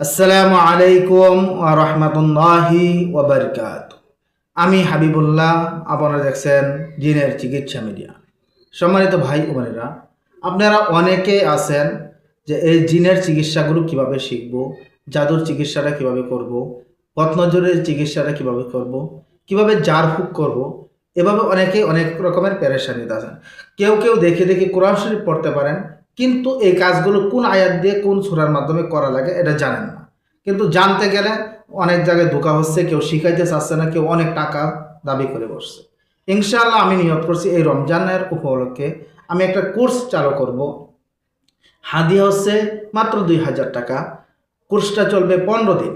আসসালামু আলাইকুম ওয়া রাহমাতুল্লাহি ওয়া বারাকাত আমি হাবিবুল্লাহ, আপনারা দেখছেন জিনের চিকিৎসা মিডিয়া। সম্মানিত ভাই ও বোনেরা, আপনারা অনেকে আছেন যে এই জিনের চিকিৎসাগুলো কীভাবে শিখব, জাদুর চিকিৎসাটা কীভাবে করব পথনজরের চিকিৎসাটা কীভাবে করব, কীভাবে জার ফুক করব, এভাবে অনেকে অনেক রকমের প্যারেশানিতে আছেন। কেউ কেউ দেখে দেখে কোরআন শরীফ পড়তে পারেন কিন্তু এই কাজগুলো কোন আয়াত দিয়ে কোন সুরার মাধ্যমে করা লাগে এটা জানেন না। কিন্তু জানতে গেলে অনেক জায়গায় ধোকা হচ্ছে, কেউ শিখাইতে চাচ্ছে না, কেউ অনেক টাকা দাবি করে বসছে। ইনশাআল্লাহ আমি নিয়ত করছি এই রমজানের উপলক্ষে আমি একটা কোর্স চালু করব। হাদিয়া হচ্ছে মাত্র দুই হাজার টাকা। কোর্সটা চলবে পনেরো দিন।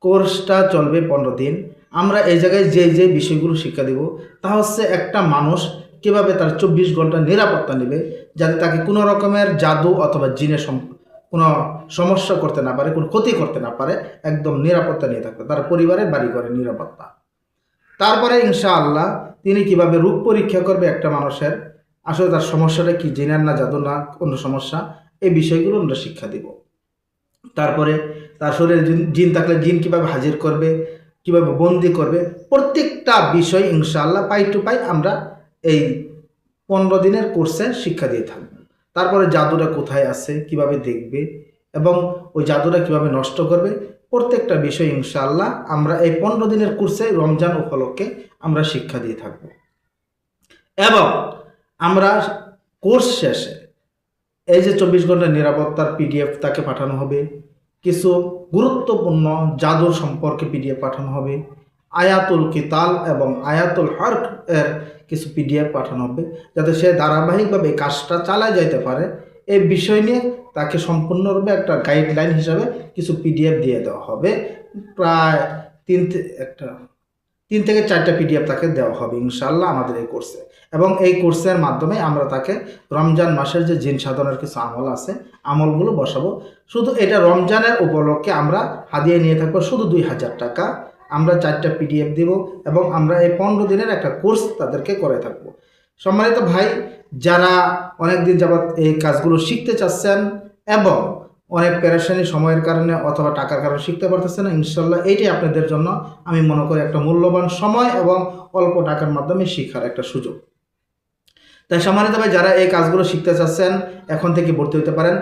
কোর্সটা চলবে পনেরো দিন। আমরা এই জায়গায় যে যে বিষয়গুলো শিক্ষা দিব, তা হচ্ছে একটা মানুষ কীভাবে তার চব্বিশ ঘণ্টা নিরাপত্তা নেবে যাতে তাকে কোনো রকমের জাদু অথবা জিনের কোনো সমস্যা করতে না পারে, কোনো ক্ষতি করতে না পারে, একদম নিরাপত্তা নিয়ে থাকবে তার পরিবারের বাড়ি ঘরে নিরাপত্তা। তারপরে ইনশাআল্লাহ তিনি কীভাবে রূপ পরীক্ষা করবে একটা মানুষের, আসলে তার সমস্যাটা কি, জিনার না জাদু না অন্য সমস্যা, এই বিষয়গুলো আমরা শিক্ষা দিব। তারপরে তার শরীরে জিন থাকলে জিন কীভাবে হাজির করবে, কীভাবে বন্দি করবে, প্রত্যেকটা বিষয় ইনশাআল্লাহ পাই টু পাই আমরা এই পনেরো দিনের কোর্সে শিক্ষা দিয়ে থাকব তারপরে জাদুটা কোথায় আছে, কীভাবে দেখবে এবং ওই জাদুটা কীভাবে নষ্ট করবে, প্রত্যেকটা বিষয় ইনশাআল্লাহ আমরা এই পনেরো দিনের কোর্সে রমজান উপলক্ষে আমরা শিক্ষা দিয়ে থাকব। এবং আমরা কোর্স শেষে এই যে চব্বিশ ঘণ্টা নিরাপত্তার পিডিএফ তাকে পাঠানো হবে, কিছু গুরুত্বপূর্ণ জাদুর সম্পর্কে পিডিএফ পাঠানো হবে আয়াতুল কিতাল এবং আয়াতুল হর্ক এর কিছু পিডিএফ পাঠানো হবে, যাতে সে ধারাবাহিকভাবে কাজটা চালায় যাইতে পারে। এই বিষয় নিয়ে তাকে সম্পূর্ণরূপে একটা গাইডলাইন হিসাবে কিছু পিডিএফ দিয়ে দেওয়া হবে। প্রায় তিন একটা, তিন থেকে চারটা পিডিএফ তাকে দেওয়া হবে ইনশাল্লাহ আমাদের এই কোর্সে এবং এই কোর্সের মাধ্যমে আমরা তাকে রমজান মাসের যে জিন সাধনের কিছু আমল আছে, আমলগুলো বসাবো। শুধু এটা রমজানের উপলক্ষে আমরা হাদিয়ে নিয়ে থাকব শুধু দুই হাজার টাকা। আমরা চারটা পিডিএফ দিব এবং আমরা এই পনেরো দিনের একটা কোর্স তাদেরকে করে থাকব। সম্মানিত ভাই, যারা অনেক দিন যাবৎ এই কাজগুলো শিখতে চাচ্ছেন এবং অনেক পেরেশানি সময়ের কারণে অথবা টাকার কারণে শিখতে পারতেছেন না, ইনশাল্লাহ এইটাই আপনাদের জন্য আমি মনে করি একটা মূল্যবান সময় এবং অল্প টাকার মাধ্যমে শিক্ষার একটা সুযোগ। তাই সম্মানিত ভাই, যারা এই কাজগুলো শিখতে চাচ্ছেন, এখন থেকে ভর্তি হতে পারেন।